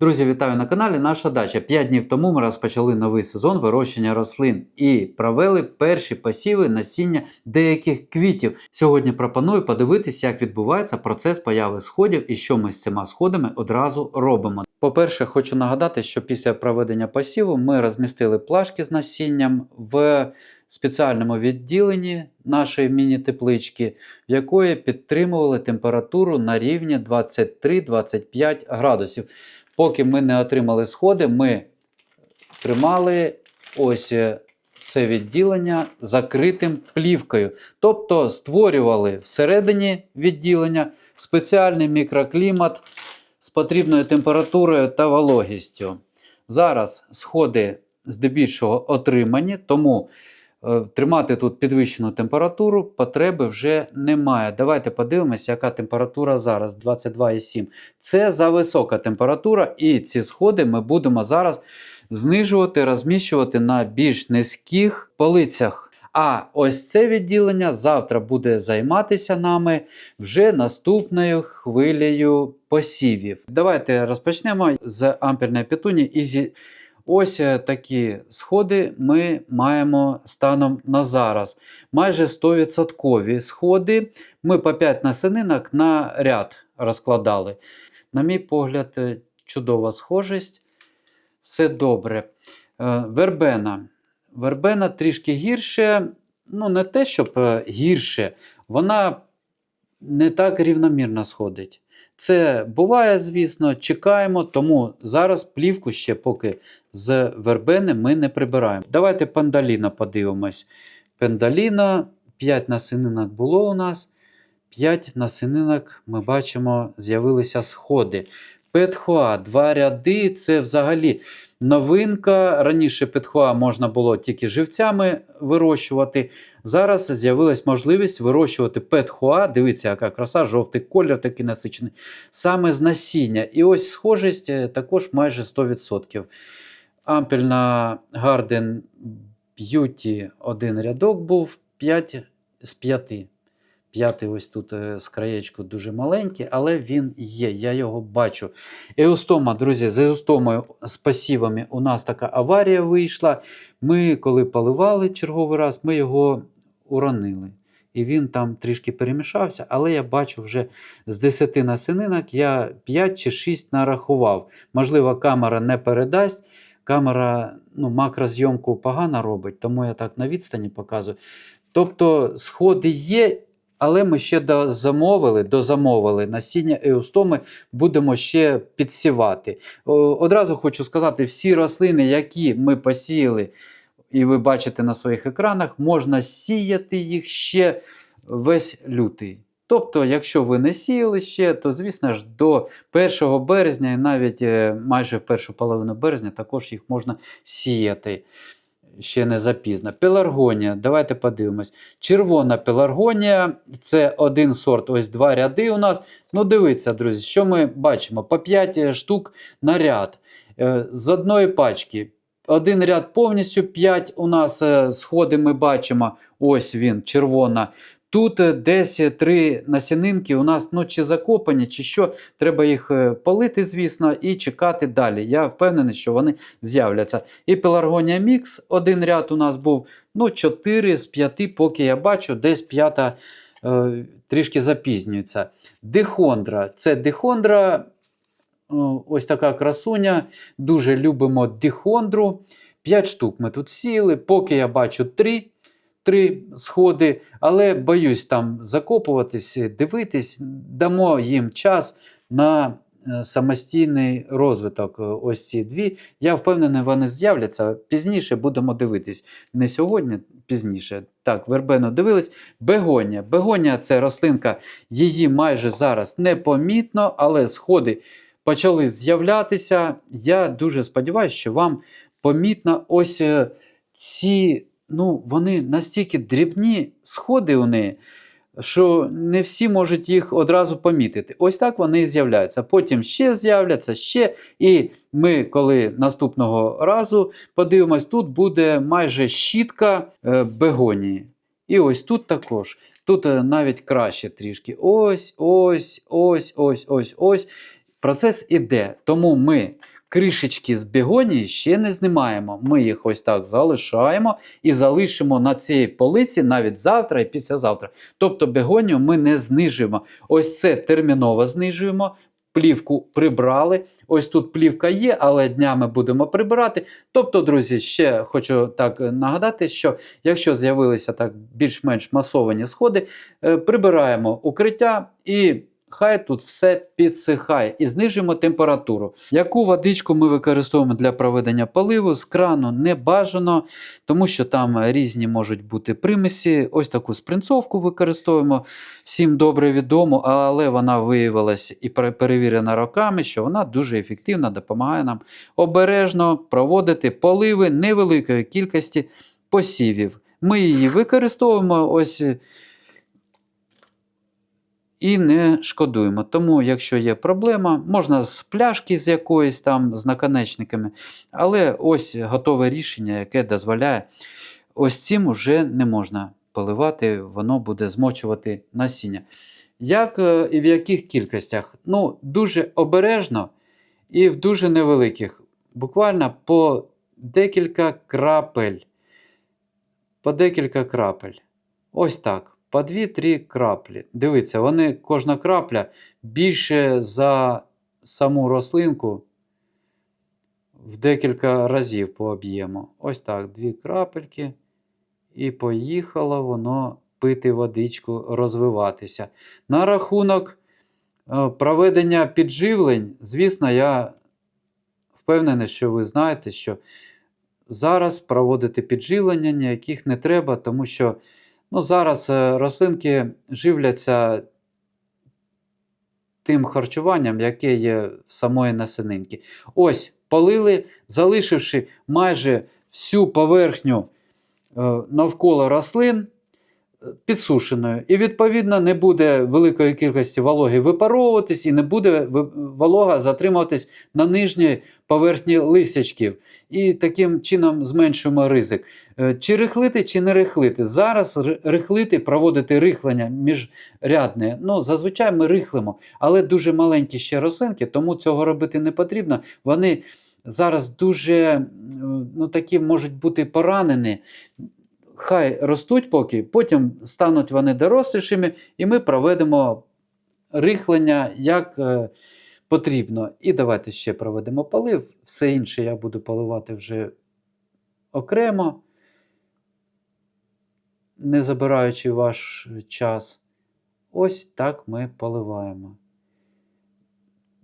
Друзі, вітаю на каналі Наша Дача. П'ять днів тому ми розпочали новий сезон вирощення рослин і провели перші посіви насіння деяких квітів. Сьогодні пропоную подивитися, як відбувається процес появи сходів і що ми з цими сходами одразу робимо. По-перше, хочу нагадати, що після проведення посіву ми розмістили плашки з насінням в спеціальному відділенні нашої міні-теплички, в якої підтримували температуру на рівні 23-25 градусів. Поки ми не отримали сходи, ми тримали ось е, це відділення закритим плівкою. Тобто створювали всередині відділення спеціальний мікроклімат з потрібною температурою та вологістю. Зараз сходи здебільшого отримані, тому тримати тут підвищену температуру потреби вже немає. Давайте подивимося, яка температура зараз 22,7. Це за висока температура, і ці сходи ми будемо зараз знижувати, розміщувати на більш низьких полицях. А ось це відділення завтра буде займатися нами вже наступною хвилею посівів. Давайте розпочнемо з ампельної петуні зі Ось е, такі сходи ми маємо станом на зараз. Майже 100% сходи. Ми по 5 насенинок на ряд розкладали. На мій погляд, е, чудова схожість. Все добре. Е, Вербена. Вербена трішки гірше. Ну, не те, щоб гірше, вона не так рівномірно сходить. Це буває, звісно, чекаємо, тому зараз плівку ще поки з вербени ми не прибираємо. Давайте пандаліна подивимось. Пендаліна, 5 насининок було у нас. 5 насининок ми бачимо, з'явилися сходи. Петхуа, два ряди це взагалі новинка. Раніше петхуа можна було тільки живцями вирощувати. Зараз з'явилась можливість вирощувати петхуа. Дивіться, яка краса, жовтий колір такий насичений, саме з насіння. І ось схожість е, також майже 100%. Ампельна Garden Beauty один рядок був 5 з 5. П'ятий ось тут е, з краєчку дуже маленький, але він є, я його бачу. Еустома, друзі, з еустомою з пасівами у нас така аварія вийшла. Ми, коли поливали черговий раз, ми його уронили. І він там трішки перемішався, але я бачу вже з 10 насининок я 5 чи 6 нарахував. Можливо, камера не передасть. Камера ну, макрозйомку погано робить, тому я так на відстані показую. Тобто сходи є, але ми ще дозамовили, дозамовили насіння еустоми, будемо ще підсівати. Одразу хочу сказати, всі рослини, які ми посіяли, і ви бачите на своїх екранах, можна сіяти їх ще весь лютий. Тобто, якщо ви не сіяли ще, то, звісно ж, до 1 березня і навіть е, майже першу половину березня також їх можна сіяти. Ще не запізно. Пеларгонія, давайте подивимось. Червона пеларгонія це один сорт, ось два ряди у нас. Ну, дивіться, друзі, що ми бачимо? По 5 штук на ряд. Е, З одної пачки. Один ряд повністю 5 у нас е, сходи ми бачимо. Ось він, червона. Тут е, десь три насінинки у нас ну, чи закопані, чи що. Треба їх е, полити, звісно, і чекати далі. Я впевнений, що вони з'являться. І пеларгонія мікс, один ряд у нас був. Ну, 4 з 5, поки я бачу, десь п'ята е, трішки запізнюється. Дихондра. Це дихондра, ось така красуня. Дуже любимо дихондру. 5 штук ми тут сіли, поки я бачу 3 три сходи, але боюсь там закопуватись, дивитись, дамо їм час на е, самостійний розвиток. е, Ось ці дві. Я впевнений, вони з'являться. Пізніше будемо дивитись. Не сьогодні, пізніше. Так, вербену дивились. Бегонія. Бегонія це рослинка, її майже зараз непомітно, але сходи почали з'являтися. Я дуже сподіваюся, що вам помітно ось е, ці ну, вони настільки дрібні сходи у неї, що не всі можуть їх одразу помітити. Ось так вони і з'являються. Потім ще з'являться, ще. І ми, коли наступного разу подивимось, тут буде майже щітка е, бегонії. І ось тут також. Тут е, навіть краще трішки. Ось, ось, ось, ось, ось, ось. Процес іде. Тому ми, кришечки з бігонії ще не знімаємо. Ми їх ось так залишаємо і залишимо на цій полиці навіть завтра і післязавтра. Тобто бегонію ми не знижуємо. Ось це терміново знижуємо. Плівку прибрали. Ось тут плівка є, але днями будемо прибирати. Тобто, друзі, ще хочу так нагадати, що якщо з'явилися так більш-менш масовані сходи, е, прибираємо укриття і хай тут все підсихає і знижуємо температуру. Яку водичку ми використовуємо для проведення поливу з крану не бажано, тому що там різні можуть бути примесі. Ось таку спринцовку використовуємо. Всім добре відомо, але вона виявилася і перевірена роками, що вона дуже ефективно допомагає нам обережно проводити поливи невеликої кількості посівів. Ми її використовуємо ось і не шкодуємо. Тому, якщо є проблема, можна з пляшки з якоїсь там з наконечниками, але ось готове рішення, яке дозволяє ось цим уже не можна поливати, воно буде змочувати насіння. Як е, і в яких кількостях? Ну, дуже обережно і в дуже невеликих. Буквально по декілька крапель. По декілька крапель. Ось так. По 2-3 краплі. Дивіться, вони, кожна крапля більше за саму рослинку в декілька разів по об'єму. Ось так, дві крапельки. І поїхало воно пити водичку, розвиватися. На рахунок е, проведення підживлень, звісно, я впевнений, що ви знаєте, що зараз проводити підживлення ніяких не треба, тому що ну, зараз е, рослинки живляться тим харчуванням, яке є в самої насенинки. Ось, полили, залишивши майже всю поверхню е, навколо рослин е, підсушеною. І, відповідно, не буде великої кількості вологи випаровуватись і не буде волога затримуватись на нижній поверхні листячків. І таким чином зменшуємо ризик. Е, Чи рихлити, чи не рихлити? Зараз рихлити, проводити рихлення міжрядне. Ну, зазвичай ми рихлимо, але дуже маленькі ще рослинки, тому цього робити не потрібно. Вони зараз дуже ну, такі можуть бути поранені. Хай ростуть поки, потім стануть вони дорослішими, і ми проведемо рихлення як е, потрібно. І давайте ще проведемо полив. Все інше я буду поливати вже окремо, не забираючи ваш час. Ось так ми поливаємо.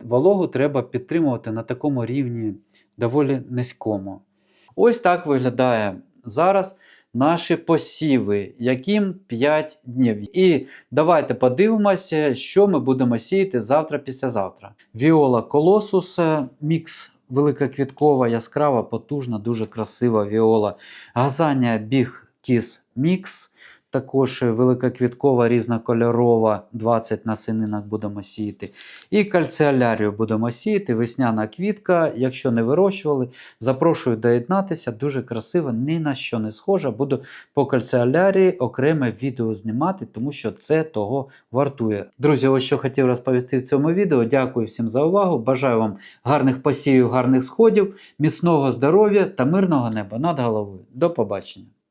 Вологу треба підтримувати на такому рівні доволі низькому. Ось так виглядає зараз наші посіви, яким 5 днів. І давайте подивимося, що ми будемо сіяти завтра післязавтра. Віола колосус мікс. Велика квіткова, яскрава, потужна, дуже красива віола. Газання біг кіс мікс. Також великоквіткова, різнокольорова, 20 насінинок будемо сіяти. І кальціолярію будемо сіяти, весняна квітка. Якщо не вирощували, запрошую доєднатися. Дуже красиво, ні на що не схожа. Буду по кальціолярії окреме відео знімати, тому що це того вартує. Друзі, ось що хотів розповісти в цьому відео. Дякую всім за увагу. Бажаю вам гарних посівів, гарних сходів, міцного здоров'я та мирного неба над головою. До побачення!